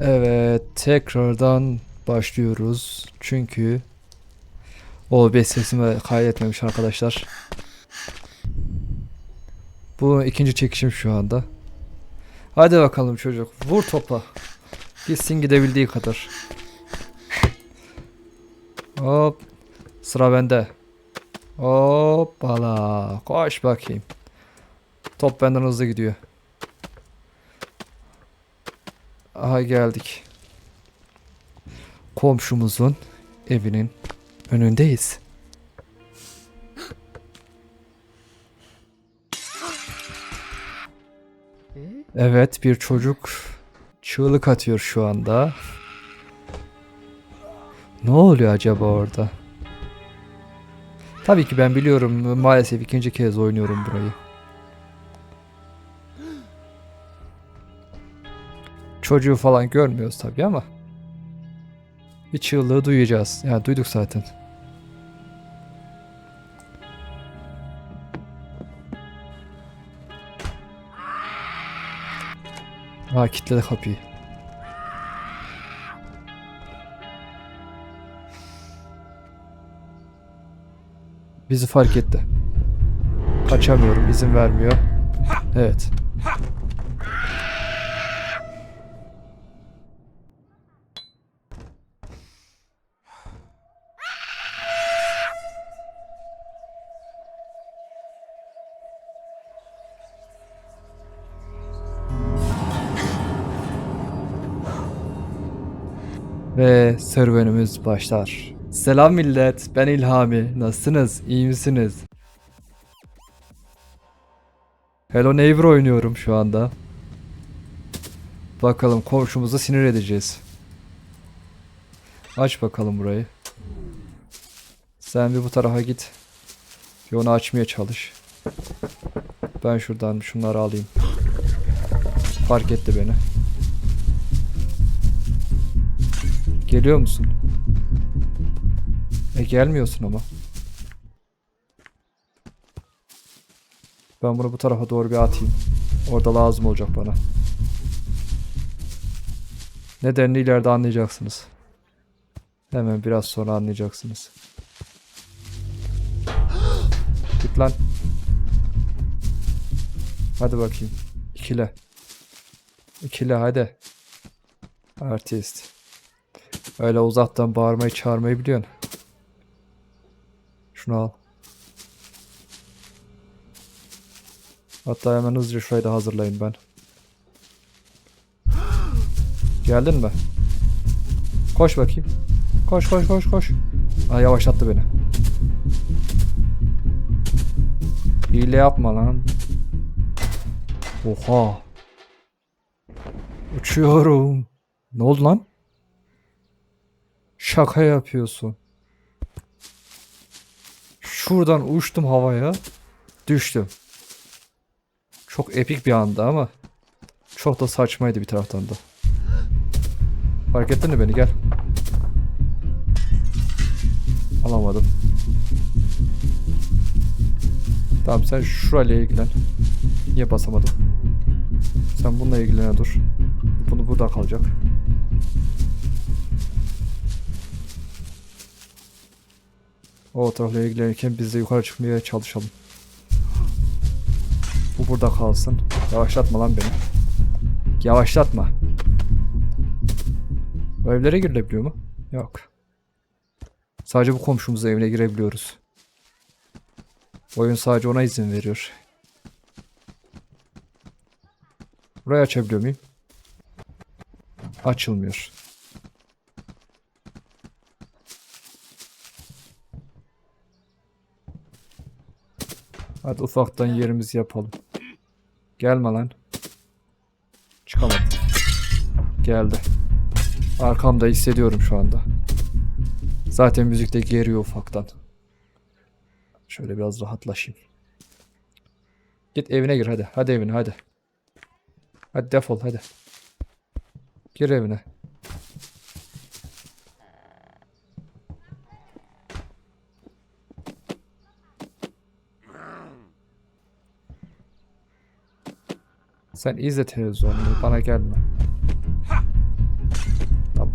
Evet, tekrardan başlıyoruz. Çünkü OBS sesimi kaydetmemiş arkadaşlar. Bu ikinci çekişim şu anda. Hadi bakalım çocuk, vur topa. Gitsin gidebildiği kadar. Hop. Sıra bende. Hoppala. Koş bakayım. Top benden hızlı gidiyor. Aha geldik. Komşumuzun evinin önündeyiz. Evet bir çocuk çığlık atıyor şu anda. Ne oluyor acaba orada? Tabii ki ben biliyorum maalesef ikinci kez oynuyorum burayı. Çocuğu falan görmüyoruz tabii ama bir çığlığı duyacağız. Yani duyduk zaten. Ha kilitledi kapıyı. Bizi fark etti. Kaçamıyorum, izin vermiyor. Evet. Ve serüvenimiz başlar. Selam millet, ben İlhami. Nasılsınız? İyi misiniz? Hello Neighbor oynuyorum şu anda. Bakalım komşumuzu sinir edeceğiz. Aç bakalım burayı. Sen bir bu tarafa git. Bir onu açmaya çalış. Ben şuradan şunları alayım. Fark etti beni. Geliyor musun? E gelmiyorsun ama. Ben bunu bu tarafa doğru bir atayım. Orada lazım olacak bana. Nedenini ileride anlayacaksınız. Hemen biraz sonra anlayacaksınız. Git lan. Hadi bakayım. İkile. İkile hadi. Artist. Öyle uzaktan bağırmayı çağırmayı biliyorsun. Şunu al. Hatta hemen hızlıca şurayı da hazırlayın ben. Geldin mi? Koş bakayım. Koş koş koş koş. Aa yavaşlattı beni. Hile yapma lan. Oha. Uçuyorum. Ne oldu lan? Şaka yapıyorsun. Şuradan uçtum havaya. Düştüm. Çok epik bir anda ama çok da saçmaydı bir taraftan da. Fark ettin mi beni gel. Alamadım. Tamam sen şurayla ilgilen. Niye basamadım? Sen bununla ilgilene dur. Bunu burada kalacak. O tarafla ilgilenirken biz de yukarı çıkmaya çalışalım. Bu burada kalsın. Yavaşlatma lan beni. Yavaşlatma. Bu evlere girilebiliyor mu? Yok. Sadece bu komşumuzun evine girebiliyoruz. Oyun sadece ona izin veriyor. Burayı açabiliyor muyum? Açılmıyor. Hadi ufaktan yerimizi yapalım. Gelme lan. Çıkamadım. Geldi. Arkamda hissediyorum şu anda. Zaten müzik de geriyor ufaktan. Şöyle biraz rahatlaşayım. Git evine gir hadi. Hadi evine hadi. Hadi defol hadi. Gir evine. Sen izle televizyonunu bana gelme.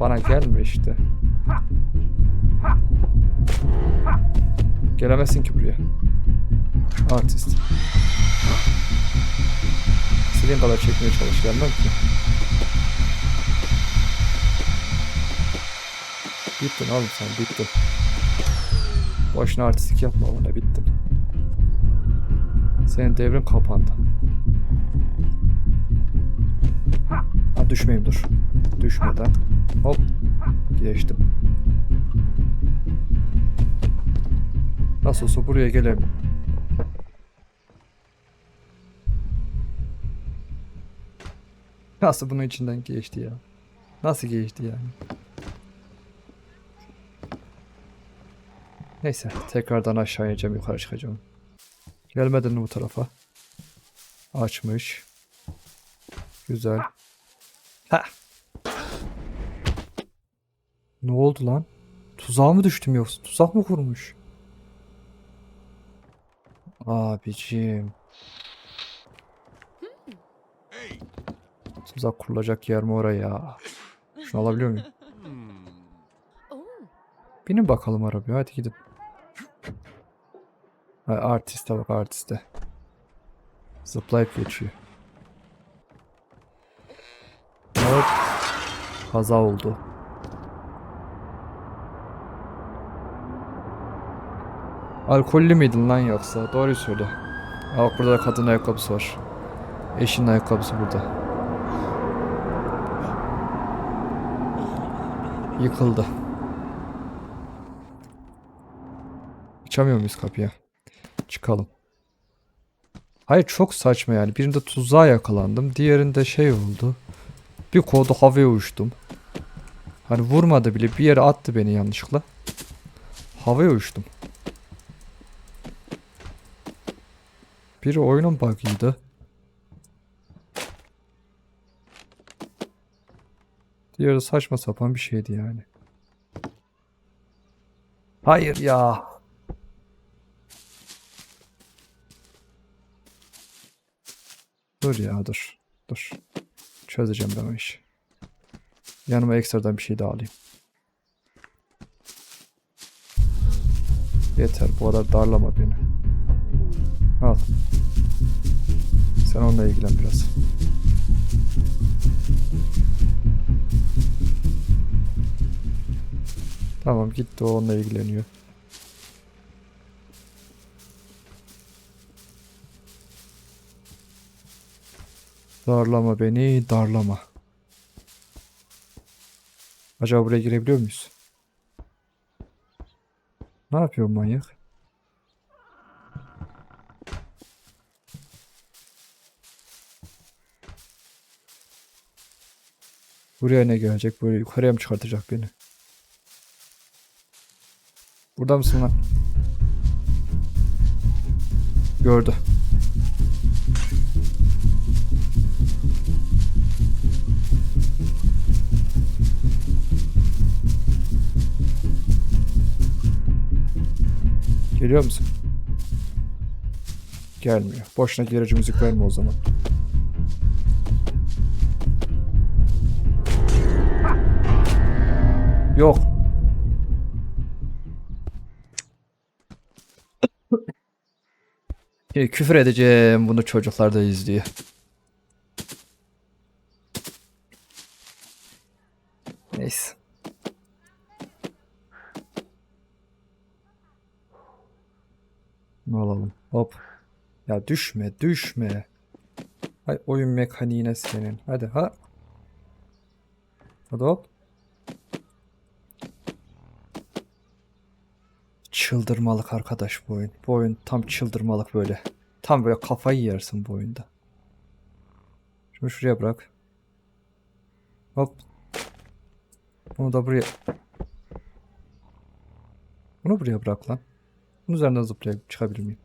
bana gelme işte. Gelemezsin ki buraya. Artist. İstediğin kadar çekmeye çalış. Gelmem ki. Bittin oğlum sen bittin. Boşuna artistlik yapma bana bittin. Senin devrin kapandı. Ha düşmeyeyim dur. Düşmeden. Hop. Geçtim. Nasıl buraya gelelim. Nasıl bunun içinden geçti ya? Nasıl geçti yani? Neyse tekrardan aşağı ineceğim yukarı çıkacağım. Gelmedin mi bu tarafa? Açmış. Güzel. Ha. Ne oldu lan? Tuzağa mı düştüm yoksa? Tuzak mı kurmuş? Abicim. Tuzak kurulacak yer mi oraya? Şunu alabiliyor muyum? Binin bakalım arabaya hadi gidin. Artiste bak artiste. Zıplayıp geçiyor. Hop. Kaza oldu. Alkollü müydün lan yoksa? Doğruyu söyle. Bak burada da kadın ayakkabısı var. Eşinin ayakkabısı burada. Yıkıldı. Açamıyor muyuz kapıya? Çıkalım. Hayır çok saçma yani. Birinde tuzağa yakalandım. Diğerinde şey oldu. Bir kodu havaya uçtum. Hani vurmadı bile bir yere attı beni yanlışlıkla. Havaya uçtum. Biri oyunun bug'ıydı. Diğeri saçma sapan bir şeydi yani. Hayır ya. Dur ya dur. Dur. Çözeceğim ben o işi. Yanıma ekstradan bir şey daha alayım. Yeter bu kadar darlama beni. Al. Sen onunla ilgilen biraz. Tamam gitti o onunla ilgileniyor. Darlama beni, darlama. Acaba buraya girebiliyor muyuz? Ne yapıyor manyak? Buraya ne gelecek? Böyle yukarıya mı çıkartacak beni? Burada mısın lan? Gördü. Geliyor musun? Gelmiyor. Boşuna gerici müzik verme o zaman. Yok. Küfür edeceğim. Bunu çocuklar da izliyor. Neyse. Ne alalım? Hop. Ya düşme, düşme. Hay oyun mekaniğine senin. Hadi ha. Hadi hop. Çıldırmalık arkadaş bu oyun. Bu oyun tam çıldırmalık böyle. Tam böyle kafayı yersin bu oyunda. Şunu şuraya bırak. Hop. Bunu da buraya. Bunu buraya bırak lan. Bunun üzerinden zıplayıp çıkabilir miyim?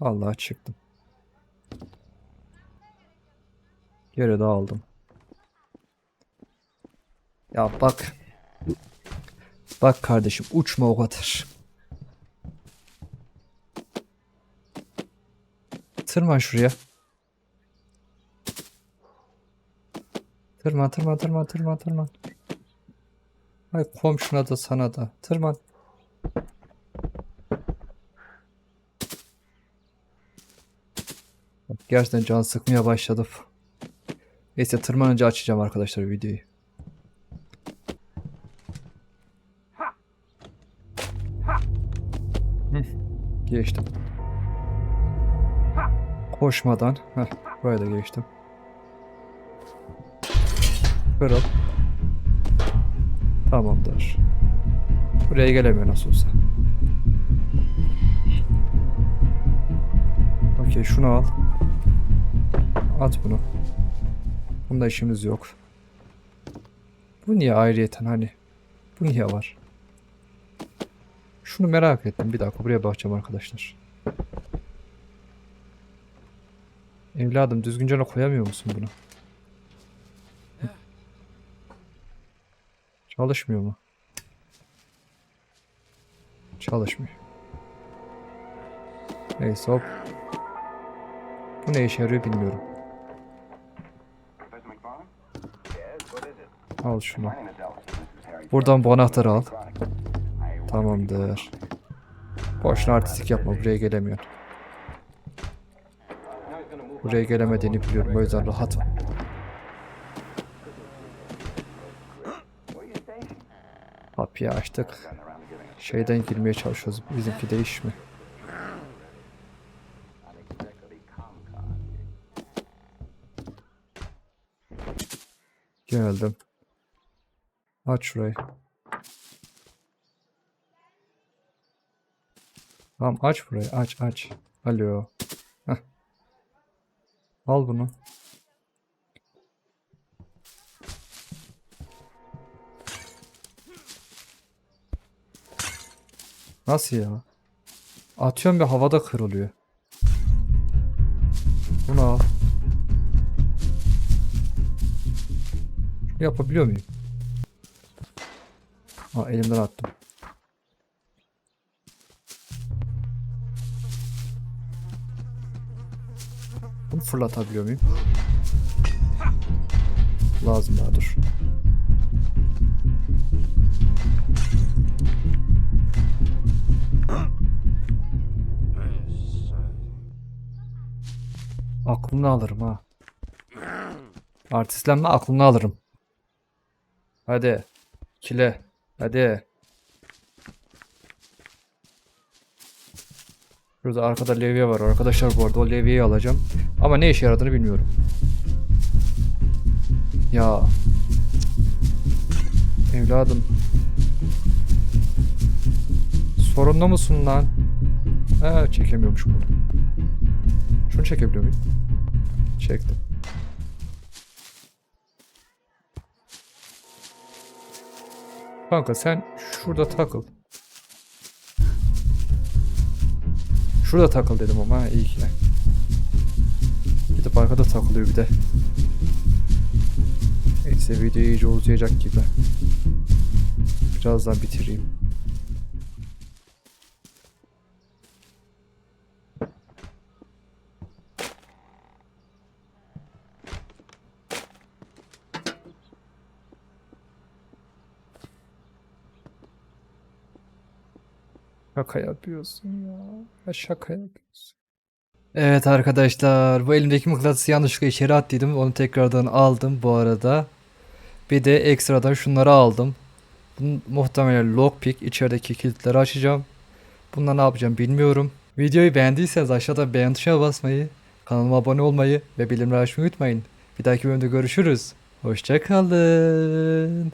Allah çıktım. Yere dağıldım. Ya bak. Bak kardeşim uçma o kadar. Tırman şuraya. Tırman tırman tırman tırman tırman. Ay komşuna da sana da. Tırman. Gerçekten can sıkmaya başladım. Neyse tırmanınca açacağım arkadaşlar videoyu. Geçtim. Koşmadan. Heh, buraya da geçtim. Kırıl. Tamamdır. Buraya gelemiyor nasıl olsa. Okey şunu al. At bunu. Bunda işimiz yok. Bu niye ayrıyeten hani? Bu niye var? Şunu merak ettim. Bir dakika buraya bakacağım arkadaşlar. Evladım düzgünce koyamıyor musun bunu? Çalışmıyor mu? Çalışmıyor. Neyse hop. Bu ne işe yarıyor bilmiyorum. Al şunu. Buradan bu anahtarı al. Tamamdır. Boşuna artistik yapma buraya gelemiyor. Buraya gelemediğini biliyorum o yüzden rahat ol. Kapıyı açtık. Şeyden girmeye çalışıyoruz. Bizimki değiş mi? Geldim. Aç şurayı. Tamam aç burayı aç aç. Alo. Heh. Al bunu. Nasıl ya? Atıyorum bir havada kırılıyor. Bunu al. Yapabiliyor muyum? Aa elimden attım. Bunu fırlatabiliyor muyum? Lazım daha dur. Aklını alırım ha. Artistlenme aklını alırım. Hadi. Kile. Hadi. Şurada arkada levye var. Arkadaşlar bu arada o levyeyi alacağım. Ama ne işe yaradığını bilmiyorum. Ya. Evladım. Sorunlu musun lan? Ha çekemiyormuşum bunu. Şunu çekebiliyor muyum? Çektim. Kanka sen şurada takıl. Şurada takıl dedim ama iyi ki. Gidip arkada takılıyor bir de. Neyse video iyice uzayacak gibi. Birazdan bitireyim. Şaka yapıyorsun ya. Şaka yapıyorsun. Evet arkadaşlar bu elimdeki mıknatısı yanlışlıkla içeri attıydım. Onu tekrardan aldım bu arada. Bir de ekstradan şunları aldım. Bunun muhtemelen lockpick içerideki kilitleri açacağım. Bununla ne yapacağım bilmiyorum. Videoyu beğendiyseniz aşağıda beğen tuşuna basmayı, kanalıma abone olmayı ve bildirimleri açmayı unutmayın. Bir dahaki bölümde görüşürüz. Hoşçakalın.